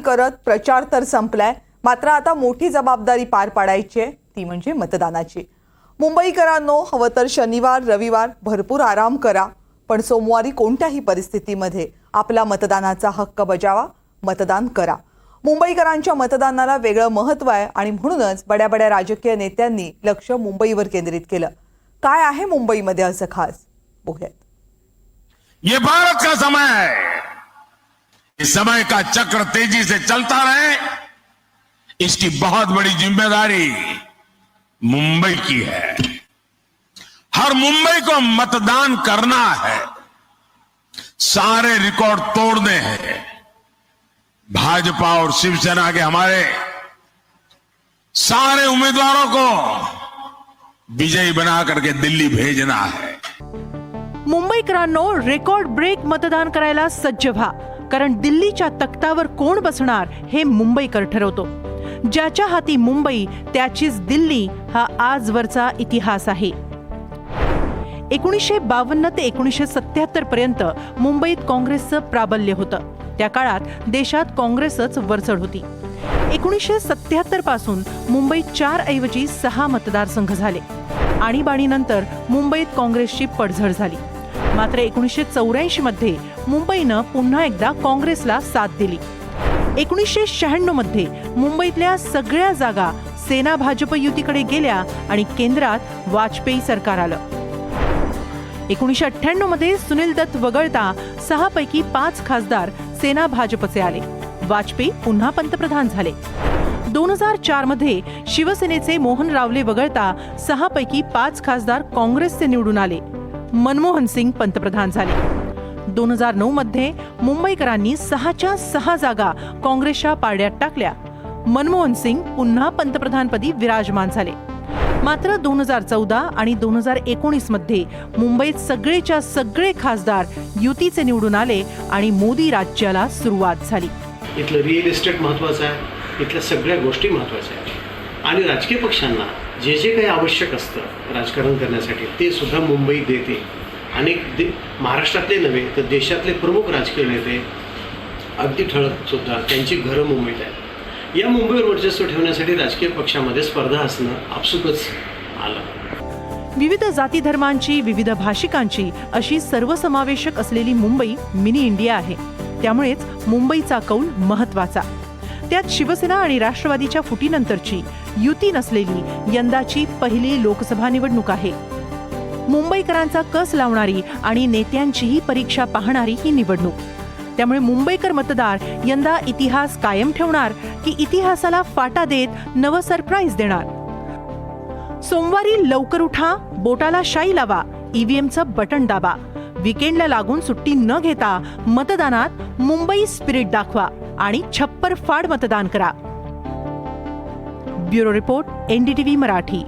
करत प्रचार तर संपलाय मात्र आता मोठी जबाबदारी पार पाडायची आहे ती म्हणजे मतदानाची. मुंबईकरांनो हवं तर शनिवार रविवार भरपूर आराम करा पण सोमवारी कोणत्याही परिस्थितीमध्ये आपला मतदानाचा हक्क बजावा मतदान करा. मुंबईकरांच्या मतदानाला वेगळं महत्त्व आहे आणि म्हणूनच बड्या बड्या राजकीय नेत्यांनी लक्ष मुंबईवर केंद्रित केलं. काय आहे मुंबईमध्ये असं खास? बघूयात. ये भारत का समय है? समय का चक्र तेज़ी से चलता रहे, इसकी बहुत बड़ी ज़िम्मेदारी मुंबई की है। हर मुंबई को मतदान करना है। सारे रिकॉर्ड तोड़ने हैं। भाजपा और शिवसेना के हमारे सारे उम्मीदवारों को विजयी बना करके दिल्ली भेजना है। मुंबईकरांनो रेकॉर्ड ब्रेक मतदान करायला सज्ज व्हा। कारण दिल्लीच्या तख्तावर कोण बसणार हे मुंबईकर ठरवतो. ज्याच्या हाती मुंबई त्याचीच दिल्ली हा आजवरचा इतिहास आहे. एकोणीसशे बावन्न ते एकोणीसशे सत्याहत्तर पर्यंत मुंबईत काँग्रेसचं प्राबल्य होतं. त्या काळात देशात काँग्रेसच वरचढ होती. एकोणीसशे सत्याहत्तरपासून मुंबईत चार ऐवजी सहा मतदारसंघ झाले. आणीबाणीनंतर मुंबईत काँग्रेसची पडझड झाली. मात्र एकोणीसशे चौऱ्याऐंशी मध्ये मुंबईनं पुन्हा एकदा काँग्रेसला साथ दिली. एकोणीसशे शहाण्णवमध्ये मुंबईतल्या सगळ्या जागा सेना भाजप युतीकडे गेल्या आणि केंद्रात वाजपेयी सरकार आलं. एकोणीसशे अठ्ठ्याण्णवमध्ये सुनील दत्त वगळता सहा पैकी पाच खासदार सेना भाजपचे आले. वाजपेयी पुन्हा पंतप्रधान झाले. दोन हजार चारमध्ये शिवसेनेचे मोहन रावले वगळता सहा पैकी पाच खासदार काँग्रेसचे निवडून आले. मनमोहन सिंग पंतप्रधान झाले. दोन हजार नऊ मध्ये मुंबईकरांनी सहाच्या सहा जागा काँग्रेसच्या पारड्यात टाकल्या. मनमोहन सिंग पुन्हा पंतप्रधानपदी विराजमान झाले. मात्र दोन हजार चौदा आणि दोन हजार एकोणीसमध्ये मुंबईत सगळेच्या सगळे खासदार युतीचे निवडून आले आणि मोदी राज्याला सुरुवात झाली. इथलं रिअल इस्टेट महत्वाचं आहे. इथल्या सगळ्या गोष्टी महत्त्वाच्या आहेत. आणि राजकीय पक्षांना जे जे काही आवश्यक असतं राजकारण करण्यासाठी ते सुद्धा मुंबई देते. अनेक दे महाराष्ट्रातले नव्हे तर देशातले प्रमुख राजकीय नेते अगदी ठळक सुद्धा त्यांची घरं मुंबईत आहेत. या मुंबईवर वर्चस्व ठेवण्यासाठी राजकीय पक्षामध्ये स्पर्धा असणं आपसुकच आलं. विविध जाती धर्मांची विविध भाषिकांची अशी सर्वसमावेशक असलेली मुंबई मिनी इंडिया आहे. त्यामुळेच मुंबईचा कौल महत्त्वाचा त्यात शिवसेना आणि राष्ट्रवादीच्या फुटीनंतरची युती नसलेली यंदाची पहिली लोकसभा निवडणूक आहे. मुंबईकरांचा कस लावणारी आणि नेत्यांचीही परीक्षा पाहणारी ही निवडणूक. त्यामुळे मुंबईकर मतदार यंदा इतिहास कायम ठेवणार की इतिहासाला फाटा देत नवं सरप्राईज देणार. सोमवारी लवकर उठा बोटाला शाई लावा ईव्हीएमचं बटन दाबा. विकेंडला लागून सुट्टी न घेता मतदानात मुंबई स्पिरिट दाखवा. आणि छप्पर फाड मतदान करा. Bureau report NDTV Marathi.